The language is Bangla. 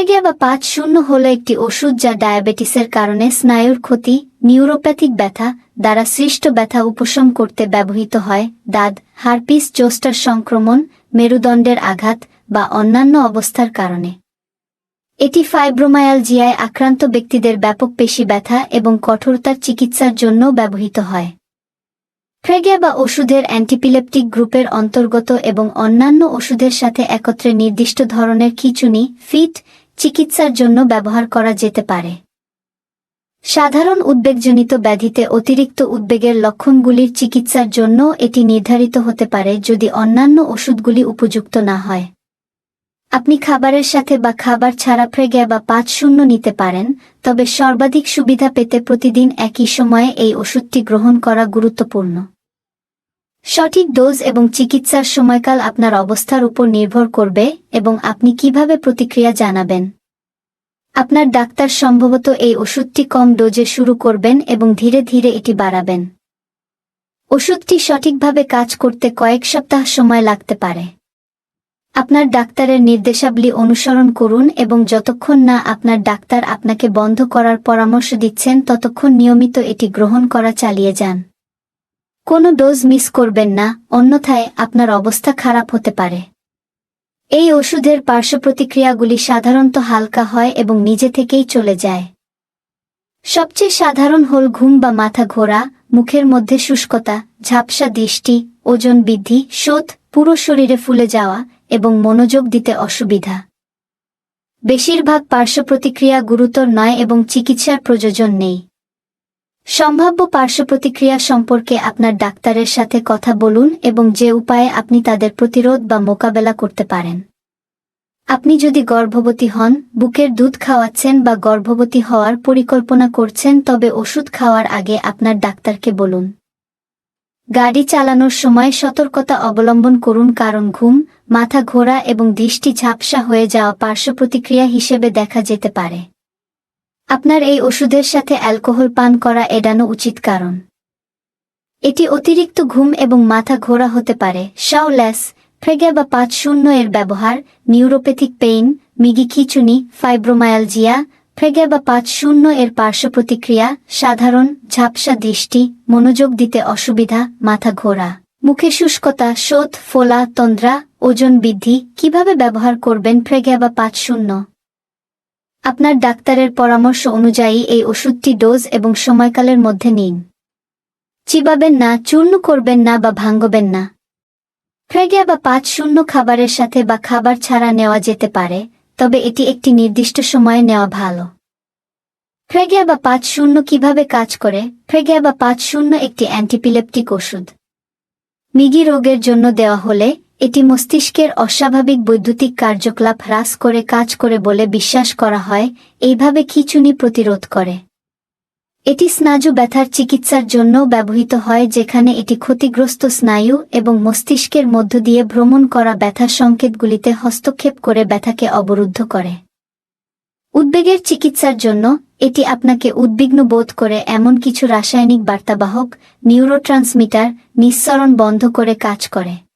প্রেগিয়া বা পাঁচ শূন্য হল একটি ওষুধ যা ডায়াবেটিসের কারণে স্নায়ুর ক্ষতি, নিউরোপ্যাথিক ব্যথা দ্বারা সৃষ্ট ব্যথা উপশম করতে ব্যবহৃত হয়, দাঁত, হারপিস, জোস্টার সংক্রমণ, মেরুদণ্ডের আঘাত বা অন্যান্য অবস্থার কারণে। এটি ফাইব্রোমায়ালজিয়ায় আক্রান্ত ব্যক্তিদের ব্যাপক পেশি ব্যথা এবং কঠোরতার চিকিৎসার জন্য ব্যবহৃত হয়। ফ্রেগিয়া বা ওষুধের অ্যান্টিপিলেপটিক গ্রুপের অন্তর্গত এবং অন্যান্য ওষুধের সাথে একত্রে নির্দিষ্ট ধরনের খিচুনি, ফিট চিকিৎসার জন্য ব্যবহার করা যেতে পারে। সাধারণ উদ্বেগজনিত ব্যাধিতে অতিরিক্ত উদ্বেগের লক্ষণগুলির চিকিৎসার জন্য এটি নির্ধারিত হতে পারে যদি অন্যান্য ওষুধগুলি উপযুক্ত না হয়। আপনি খাবারের সাথে বা খাবার ছাড়া ফ্রেগে বা পাঁচ শূন্য নিতে পারেন, তবে সর্বাধিক সুবিধা পেতে প্রতিদিন একই সময়ে এই ওষুধটি গ্রহণ করা গুরুত্বপূর্ণ। সঠিক ডোজ এবং চিকিৎসার সময়কাল আপনার অবস্থার উপর নির্ভর করবে এবং আপনি কীভাবে প্রতিক্রিয়া জানাবেন। আপনার ডাক্তার সম্ভবত এই ওষুধটি কম ডোজে শুরু করবেন এবং ধীরে ধীরে এটি বাড়াবেন। ওষুধটি সঠিকভাবে কাজ করতে কয়েক সপ্তাহ সময় লাগতে পারে। আপনার ডাক্তারের নির্দেশাবলী অনুসরণ করুন এবং যতক্ষণ না আপনার ডাক্তার আপনাকে বন্ধ করার পরামর্শ দিচ্ছেন, ততক্ষণ নিয়মিত এটি গ্রহণ করা চালিয়ে যান। কোনো ডোজ মিস করবেন না, অন্যথায় আপনার অবস্থা খারাপ হতে পারে। এই ওষুধের পার্শ্বপ্রতিক্রিয়াগুলি সাধারণত হালকা হয় এবং নিজে থেকেই চলে যায়। সবচেয়ে সাধারণ হল ঘুম বা মাথা ঘোরা, মুখের মধ্যে শুষ্কতা, ঝাপসা দৃষ্টি, ওজন বৃদ্ধি শোধ পুরো শরীরে ফুলে যাওয়া এবং মনোযোগ দিতে অসুবিধা। বেশিরভাগ পার্শ্বপ্রতিক্রিয়া গুরুতর নয় এবং চিকিৎসার প্রয়োজন নেই। সম্ভাব্য পার্শ্বপ্রতিক্রিয়া সম্পর্কে আপনার ডাক্তারের সাথে কথা বলুন এবং যে উপায়ে আপনি তাদের প্রতিরোধ বা মোকাবেলা করতে পারেন। আপনি যদি গর্ভবতী হন, বুকের দুধ খাওয়াচ্ছেন বা গর্ভবতী হওয়ার পরিকল্পনা করছেন, তবে ওষুধ খাওয়ার আগে আপনার ডাক্তারকে বলুন। গাড়ি চালানোর সময় সতর্কতা অবলম্বন করুন, কারণ ঘুম, মাথা ঘোরা এবং দৃষ্টি ঝাপসা হয়ে যাওয়া পার্শ্বপ্রতিক্রিয়া হিসেবে দেখা যেতে পারে। আপনার এই ওষুধের সাথে অ্যালকোহল পান করা এড়ানো উচিত কারণ এটি অতিরিক্ত ঘুম এবং মাথা ঘোরা হতে পারে। শাওল্যাস, ফ্রেগা বা পাঁচ শূন্য এর ব্যবহার, নিউরোপ্যাথিক পেইন, মিগি খিচুনি, ফাইব্রোমায়ালজিয়া, ফ্রেগা বা পাঁচ শূন্য এর পার্শ্ব প্রতিক্রিয়া, সাধারণ, ঝাপসা দৃষ্টি, মনোযোগ দিতে অসুবিধা, মাথা ঘোরা মুখে শুষ্কতা শোধ ফোলা, তন্দ্রা, ওজন বৃদ্ধি, কীভাবে ব্যবহার করবেন ফ্রেগা বা পাঁচ শূন্য? আপনার ডাক্তারের পরামর্শ অনুযায়ী এই ওষুধটি ডোজ এবং সময়কালের মধ্যে নিন। চিবাবেন না, চূর্ণ করবেন না বা ভাঙ্গবেন না। ফ্রেগিয়া বা পাঁচ শূন্য খাবারের সাথে বা খাবার ছাড়া নেওয়া যেতে পারে, তবে এটি একটি নির্দিষ্ট সময়ে নেওয়া ভালো। ফ্রেগিয়া বা পাঁচ শূন্য কীভাবে কাজ করে? ফ্রেগিয়া বা পাঁচ শূন্য একটি অ্যান্টিপিলেপটিক ওষুধ। মিগি রোগের জন্য দেওয়া হলে এটি মস্তিষ্কের অস্বাভাবিক বৈদ্যুতিক কার্যকলাপ হ্রাস করে কাজ করে বলে বিশ্বাস করা হয়, এইভাবে খিচুনি প্রতিরোধ করে। এটি স্নায়ু ব্যথার চিকিৎসার জন্য ব্যবহৃত হয়, যেখানে এটি ক্ষতিগ্রস্ত স্নায়ু এবং মস্তিষ্কের মধ্য দিয়ে ভ্রমণ করা ব্যথা সংকেতগুলিতে হস্তক্ষেপ করে ব্যথাকে অবরুদ্ধ করে। উদ্বেগের চিকিৎসার জন্য, এটি আপনাকে উদ্বিগ্ন বোধ করে এমন কিছু রাসায়নিক বার্তাবাহক, নিউরোট্রান্সমিটার, নিঃসরণ বন্ধ করে কাজ করে।